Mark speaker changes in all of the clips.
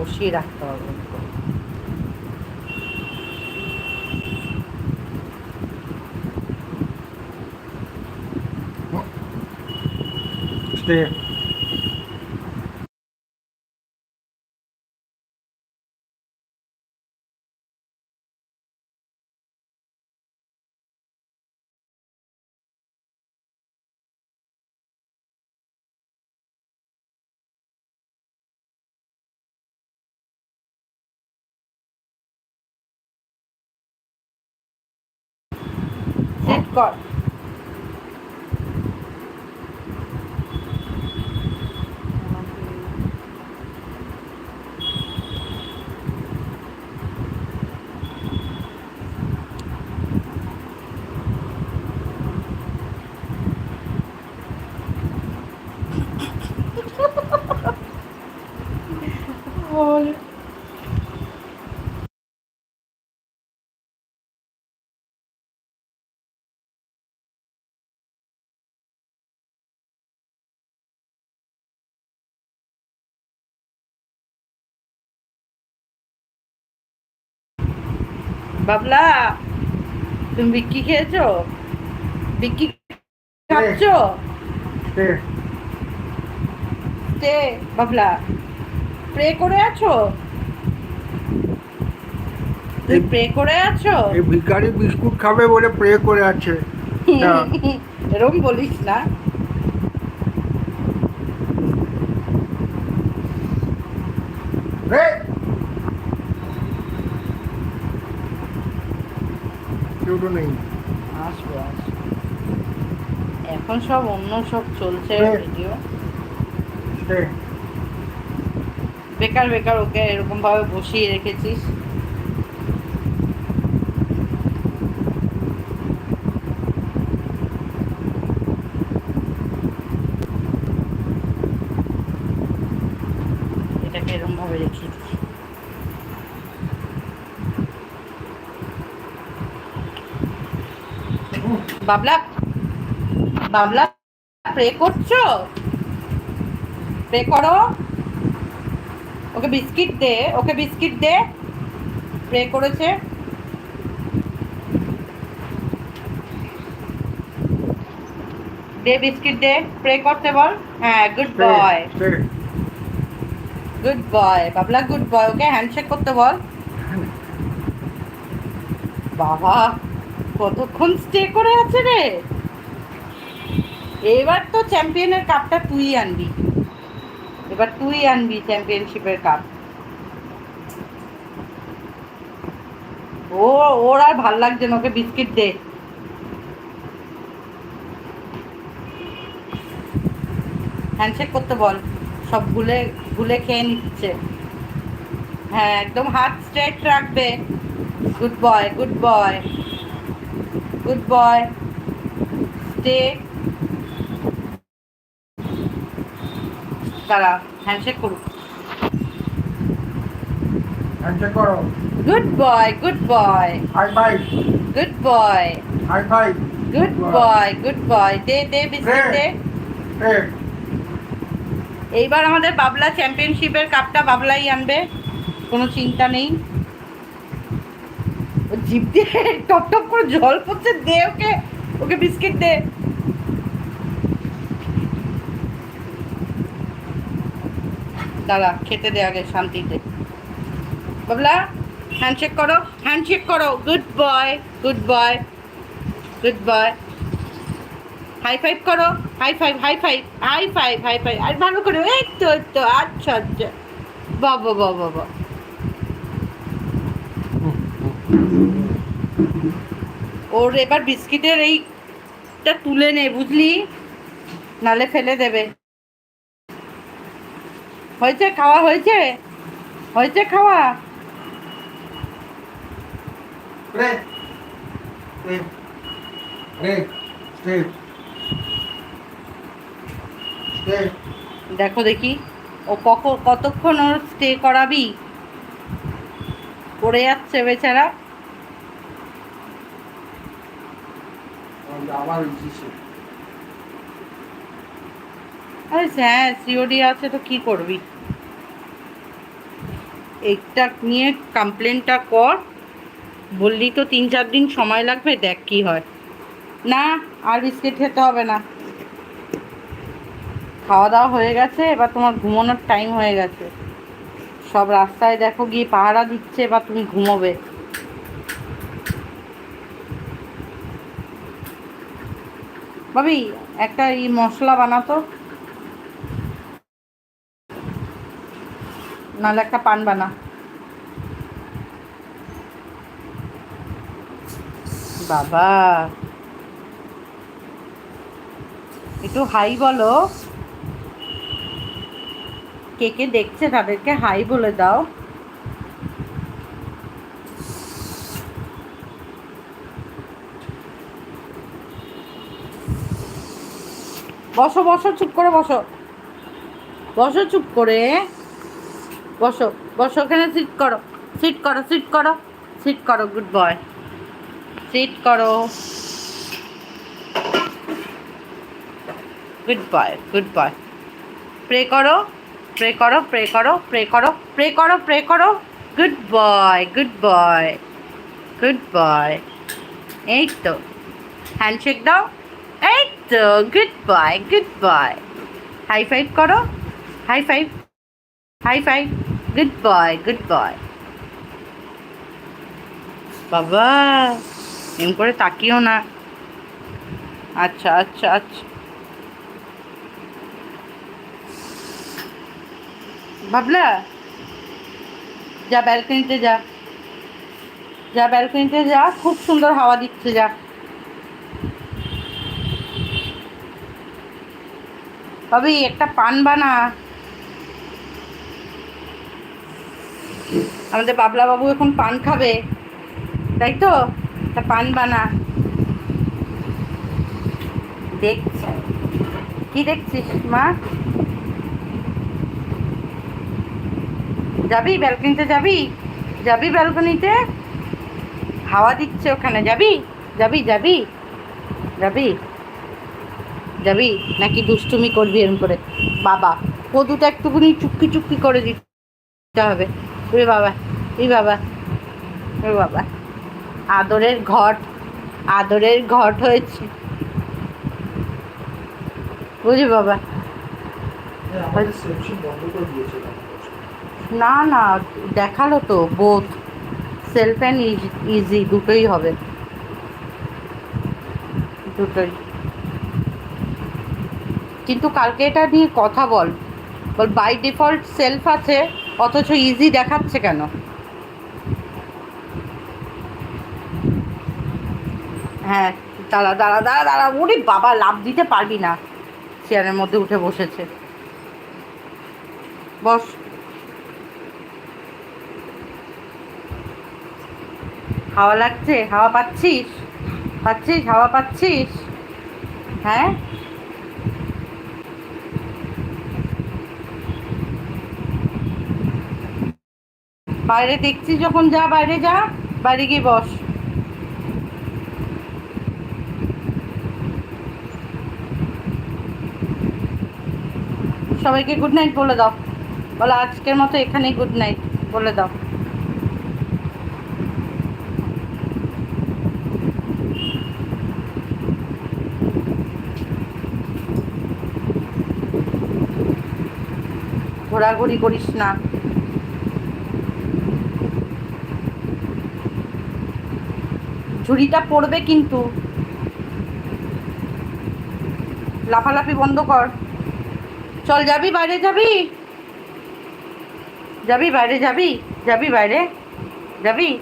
Speaker 1: বসিয়ে রাখতে হবে ওকে।
Speaker 2: Stay.
Speaker 1: সেট কর বাবলা তুমি বিক্কি খেয়েছো? বিক্কি খাচ্ছ? তে। বাবলা প্রে করে আছো? তুই প্রে করে আছো?
Speaker 2: এই ভিখারি বিস্কুট খাবে বলে প্রে করে আছে।
Speaker 1: এরকম বলিস না
Speaker 2: রে কেউ নেই।
Speaker 1: আসব আসব। এখন সব অন্য সব চলছে। ভিডিও বেকার বেকার ওকে এরকম ভাবে বসিয়ে রেখেছিস এটাকে এরকম ভাবে রেখেছিস বাবলা বাবলা প্রে করছ? প্রে করো। ওকে বিস্কিট দে ওকে বিস্কিট দে। প্রে করেছে। দে বিস্কিট দে প্রে করতে বল। হ্যাঁ গুড বয় গুড বয় বাবলা গুড বয় ওকে হ্যান্ডশেক করতে বল। বাবা। কতক্ষণ স্টে করে আছে রে? এবার তো চ্যাম্পিয়নের কাপটা তুই আনবি। এবার তুই আনবি চ্যাম্পিয়নশিপের কাপ ও, ওর আর ভালো লাগছে না, ওকে বিস্কিট দে। হ্যান্ডশেক করতে বল, সব ভুলে ভুলে খেয়ে নিচ্ছে। হ্যাঁ একদম হাত স্ট্রেট রাখবে। Good boy good boy good boy stay দাঁড়া হ্যান্ডশেক করুক।
Speaker 2: হ্যান্ডশেক করো।
Speaker 1: Good boy good boy
Speaker 2: high five
Speaker 1: good boy
Speaker 2: high five
Speaker 1: good boy good boy দে দে বিস্কিট দে।
Speaker 2: Stay.
Speaker 1: এইবার আমাদের বাবলা চ্যাম্পিয়নশিপের কাপটা বাবলাই আনবে কোনো চিন্তা নেই। জিভ দিয়ে টপ টপ করে জল পড়ছে, দে ওকে ওকে বিস্কিট দে। দাঁড়া, খেতে দে আগে, শান্তিতে। বাবলা হ্যান্ডশেক করো হ্যান্ডশেক করো। Good boy good boy good boy high five করো high five high five high five high five আর ভালো করে, এই তো এই তো আচ্ছা আচ্ছা। বাবা বাবা বাবা ওর এবার বিস্কিটের এইটা তুলে নে বুঝলি? নালে ফেলে দেবে। হয়েছে খাওয়া? হয়েছে? হয়েছে খাওয়া. দেখো দেখি ও কখ কতক্ষণ ওর স্টে করাবি? পড়ে যাচ্ছে বেচারা।
Speaker 2: আবার ইসে
Speaker 1: আরে হ্যাঁ সিওডি আছে তো কি করবি? এইটা নিয়ে কমপ্লেনটা কর, বললি তো তিন চার দিন সময় লাগবে, দেখ কি হয়। না, আর বিস্কিট খেতে হবে না। খাওয়া দাওয়া হয়ে গেছে, এবার তোমার ঘুমানোর টাইম হয়ে গেছে। সব রাস্তায় দেখো গিয়ে পাহারা দিচ্ছে, এবার তুমি ঘুমোবে। ভাবি, একটা এই মশলা বানাতো নাহলে একটা পান বানা। বাবা। একটু হাই বলো। কে কে দেখছে তাদেরকে হাই বলে দাও। বসো বসো, চুপ করে বসো। বসো, চুপ করে। বসো বসো, ওখানে সিট করো। সিট করো সিট করো। সিট করো গুড বয় সিট করো। Good boy good boy pray করো প্রে করো প্রে করো প্রে করো প্রে করো প্রে করো। Good boy good boy good boy এই তো। হ্যান্ডশেক দাও। এই তো good boy good boy high five করো। High five high five good boy good boy বাবা এম করে তাকিও না। আচ্ছা আচ্ছা আচ্ছা। ভাবলা যা ব্যালকনিতে যা। যা ব্যালকনিতে যা, খুব সুন্দর হাওয়া দিচ্ছে, যা। ভাবি, একটা পান বানা। আমাদের বাবলা বাবু এখন পান খাবে, তাই তো? একটা পান বানা। দেখছ। কি দেখছিস, মা? যাবি ব্যালকনিতে, যাবি? যাবি ব্যালকনিতে? হাওয়া দিচ্ছে ওখানে, যাবি? যাবি যাবি? যাবি? যাবি? নাকি দুষ্টুমি করবি এরম করে? বাবা কদুটা একটুখানি চুপকি চুপকি করে দিতে। হবে। ওরে বাবা, এই বাবা, ওরে বাবা। আদরের ঘট আদরের ঘট হয়েছে। বুঝি বাবা? না না, দেখাল তো বোথ সেলফ অ্যান্ড ইজি দুটোই হবে। দুটোই। কিন্তু কালকে এটা নিয়ে কথা বল। বল বাই ডিফল্ট সেলফ আছে, অথচ ইজি দেখাচ্ছে কেন? হ্যাঁ দাঁড়া দাঁড়া দাঁড়া দাঁড়া, ওরে বাবা লাভ দিতে পারবি না। চেয়ারের মধ্যে উঠে বসেছে। বস। হাওয়া লাগছে? হাওয়া পাচ্ছিস? পাচ্ছিস? হাওয়া পাচ্ছিস? হ্যাঁ? বাইরে দেখছি যখন যা, বাইরে যা, বাইরে গিয়ে বস। সবাইকে গুড নাইট বলে দাও। বলো, আজকের মতো এখানেই গুড নাইট বলে দাও। ঘোরাঘুরি করিস না। ঝুড়িটা পড়বে কিন্তু। লাফালাফি বন্ধ কর। চল যাবি বাইরে, যাবি? যাবি বাইরে, যাবি? যাবি বাইরে? যাবি?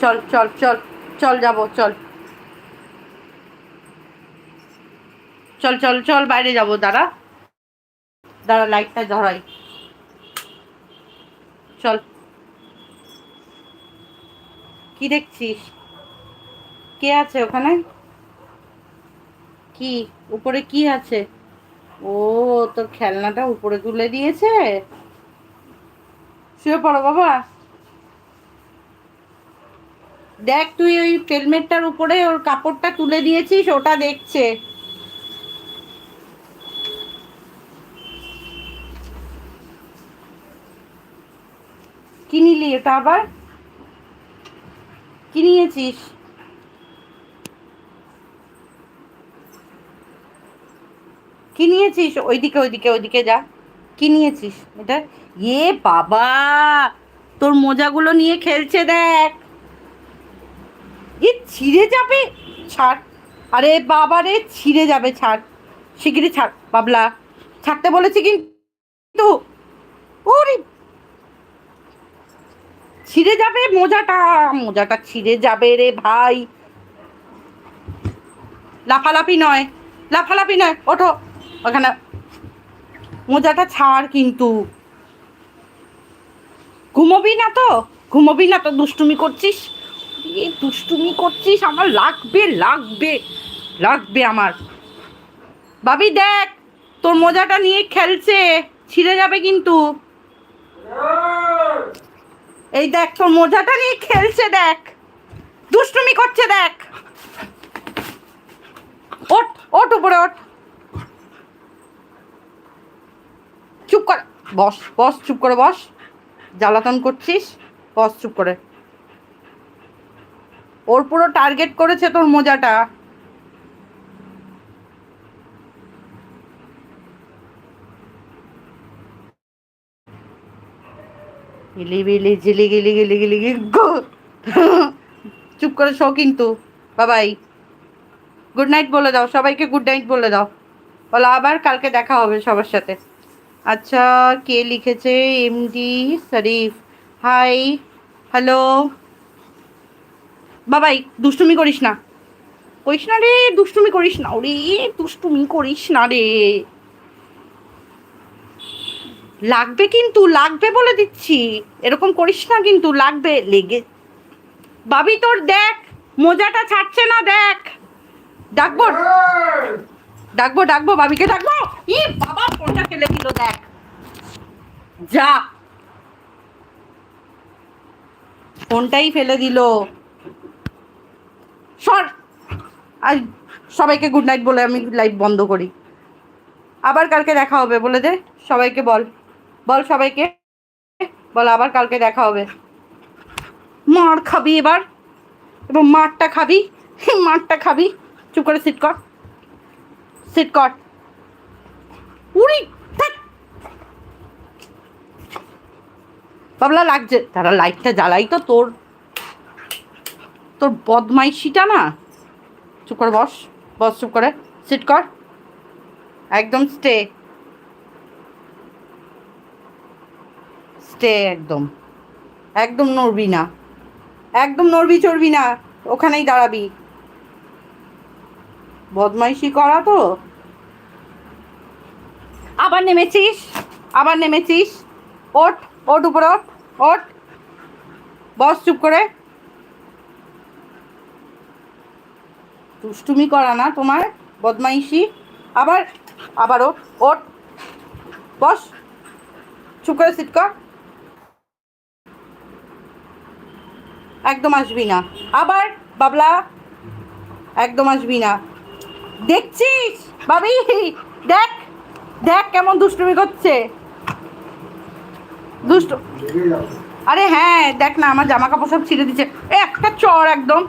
Speaker 1: চল চল চল চল যাব, চল। চল চল চল, বাইরে যাব, দাঁড়া। দাঁড়া লাইটটা ধরাই। চল। কি দেখছিস? কে আছে ওখানে? কি? উপরে কি আছে? ও, তোর খেলনাটা উপরে তুলে দিয়েছে? শুয়ে পড়ো বাবা। দেখ তুই ওই হেলমেটটার উপরে ওর কাপড়টা তুলে দিয়েছিস, ওটা দেখছে। কি নিলি এটা আবার? কি নিয়েছিস? কি নিয়েছিস? ওইদিকে ওইদিকে ওইদিকে যা। কি নিয়েছিস? এটা? এ বাবা! তোর মোজাগুলো নিয়ে খেলছে দেখ। এ ছিঁড়ে যাবে? ছাড়। আরে বাবা রে, ছিঁড়ে যাবে, ছাড়। শিগগিরই ছাড়, বাবলা। ছাড়তে বলেছি কিন্তু। ওরে ছিঁড়ে যাবে মোজাটা মোজাটা ছিঁড়ে যাবে রে ভাই। লাফালাফি নয় লাফালাফি নয়, ওঠো। ওখানে মোজাটা ছাড় কিন্তু। ঘুমোবি না তো? ঘুমোবি না তো, দুষ্টুমি করছিস? এ দুষ্টুমি করছিস, আমার লাগবে লাগবে লাগবে আমার। বাবি দেখ, তোর মোজাটা নিয়ে খেলছে, ছিঁড়ে যাবে কিন্তু। এই দেখ, তোর মোজাটা নিয়ে খেলছে দেখ। দুষ্টুমি করছে দেখ। ওঠ ওঠ উপরে, ওঠ। চুপ কর। বস বস, চুপ করে বস। জ্বালাতন করছিস? বস, চুপ করে। ওর পুরো টার্গেট করেছে তোর মোজাটা। গিলি বিলি ঝিলি চুপ করে শো কিন্তু। বাবাই। গুড নাইট বলে দাও, সবাইকে গুড নাইট বলে দাও। বলো, আবার কালকে দেখা হবে সবার সাথে। আচ্ছা কে লিখেছে? এমডি শরীফ। হাই হ্যালো বাবাই, দুষ্টুমি করিস না। করিস না রে, দুষ্টুমি করিস না ওরে, দুষ্টুমি করিস না রে। লাগবে কিন্তু, লাগবে বলে দিচ্ছি। এরকম করিস না কিন্তু, লাগবে। লেগে বাবি তোর দেখ, মোজাটা ছাড়ছে না, দেখ। ডাকবো। ডাকবো ডাকবো, বাবিকে ডাকবো। ই, বাবা, ফোনটা ফেলে দিল, দেখ। যা। ফোনটাই ফেলে দিল। সর। আর সবাইকে গুড নাইট বলে আমি লাইভ বন্ধ করি। আবার কালকে দেখা হবে, বলে দে। সবাইকে বল। বল সবাইকে। বল, আবার কালকে দেখা হবে। মার খাবি এবার। এবং মারটা খাবি। মারটা খাবি। চুপ করে সিট কর। সিট কর। উড়ি। বাবলা, লাগছে। তারা লাইটটা জ্বালাই তো তোর। তোর বদমাইশিটা না। চুপ করে বস। বস, চুপ করে। সিট কর। একদম স্টে স্টে একদম। একদম নড়বি না। একদম নড়বি চড়বি না, ওখানেই দাঁড়াবি। বদমাইশি করা তো। আবার নেমেছিস আবার নেমেছিস। ওঠ ওঠ উপরে ওঠ ওঠ। বস চুপ করে। দুষ্টুমি করা না তোমার, বদমাইশি। আবার আবার ওঠ ওঠ। বস, চুপ করে সিট কর। একদম আসবি না। আবার, বাবলা, একদম আসবি না। দেখছিস? বাবি দেখ দেখ কেমন দুষ্টুমি করছে। দুষ্ট আরে হ্যাঁ দেখ না, আমার জামা কাপড় সব ছিঁড়ে দিচ্ছে। একটা চর একদম।